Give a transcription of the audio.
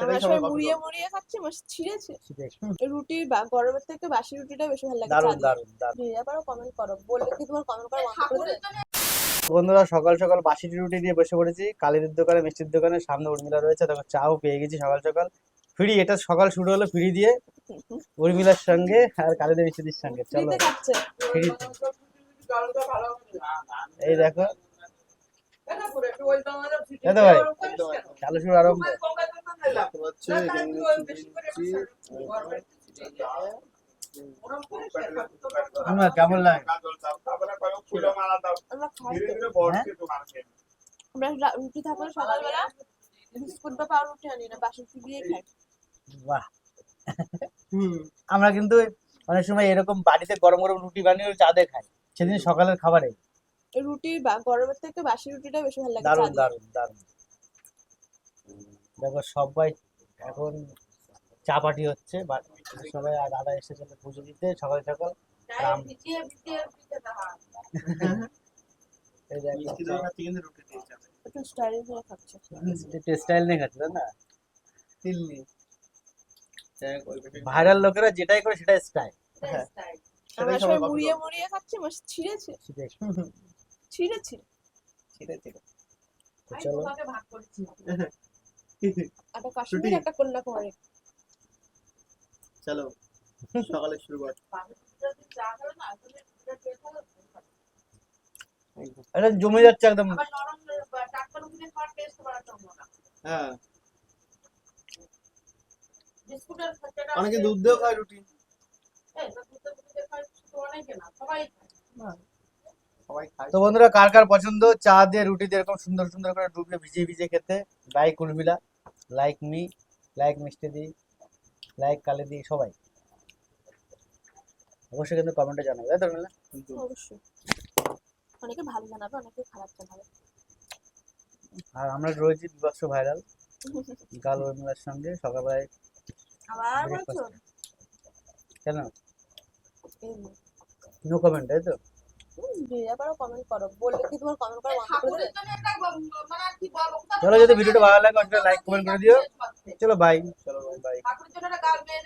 আমরা সবাই সবাই মুড়িয়ে মুড়িয়ে খাচ্ছি মাস ছিঁড়েছে। রুটি বা গরমের থেকে বাসি রুটিটা বেশি ভালো লাগে। দারুণ চা দিয়ে। দারুণ দারুণ। দিয়ে। পারো কমেন্ট করো। বললে কি তোমার কমেন্ট করা বন্ধ করে বন্ধুরা সকাল সকাল বাসি রুটি দিয়ে বসে পড়েছি। কালির দোকানে মিষ্টির দোকানে সামনে উর্মিলা রয়েছে। দেখো চাও পেয়ে গেছি সকাল সকাল। ফ্রি এটা সকাল শুরু হলো ফ্রি দিয়ে। উর্মিলার সঙ্গে আর কালীদের মিষ্টির সঙ্গে। চলো। ফ্রি। এই দেখো। ভাই। চালু শুরু আরম্ভ। কেমন লাগে? আমরা খাই তো। আমরা রা- রুটি থাকলে সকালবেলা বিস্কুট বা পাউরুটি আনি না বাসি দিয়ে খাই। বাহ। আমরা কিন্তু অনেক সময় এরকম বাড়িতে গরম গরম রুটি বানিয়ে চা দিয়ে খাই। সেদিন সকালের খাবারে। রুটি বা গরমের থেকে বাসি রুটিটা বেশি ভালো লাগে। দারুণ দারুণ। দেখো সবাই এখন চা পার্টি হচ্ছে বা- সবাই আর দাদা এসেছে পুজো দিতে সকাল সকাল রাম। এই দেখো। মিষ্টি দই খাচ্ছি কিন্তু রুটি দিয়ে যাবে একটু স্টাইল করে খাচ্ছে। স্টাইল নিয়ে খাচ্ছে না? পেটে- ভাইরাল লোকেরা যেটাই করে সেটাই স্টাইল হ্যাঁ, সবাই সবাই মুড়িয়ে মুড়িয়ে খাচ্ছি ছিঁড়েছে। ছিঁড়েছে। ঠিক আছে চলো। একটা কাশ্মীর একটা কন্যাকুমারী। চলো সকালে শুরুয়াত একদম। এটা জমে যাচ্ছে একদম। হ্যাঁ। অনেকে দুধ দিয়েও খায় রুটি সবাই তো বন্ধুরা কার কার পছন্দ? চা দিয়ে রুটি দিয়ে এরকম সুন্দর সুন্দর করে ডুবিয়ে ভিজিয়ে ভিজিয়ে খেতে like Urmila like me like মিষ্টি দি লাইক কালি দি সবাই। অবশ্যই কিন্তু কমেন্টে জানাবে তাই তো অবশ্যই। অনেকে ভালো জানাবে অনেকে খারাপ জানাবে। আর আমরা রয়েছি বিভৎস ভাইরাল গাল উর্মিলার সঙ্গে সকালবেলায় আবার বলছো? কেন? নো কমেন্ট তাই তো? চলো যদি ভিডিওটা ভালো লাগে লাইক কমেন্ট করে দিও। চলো বাই চলো বাই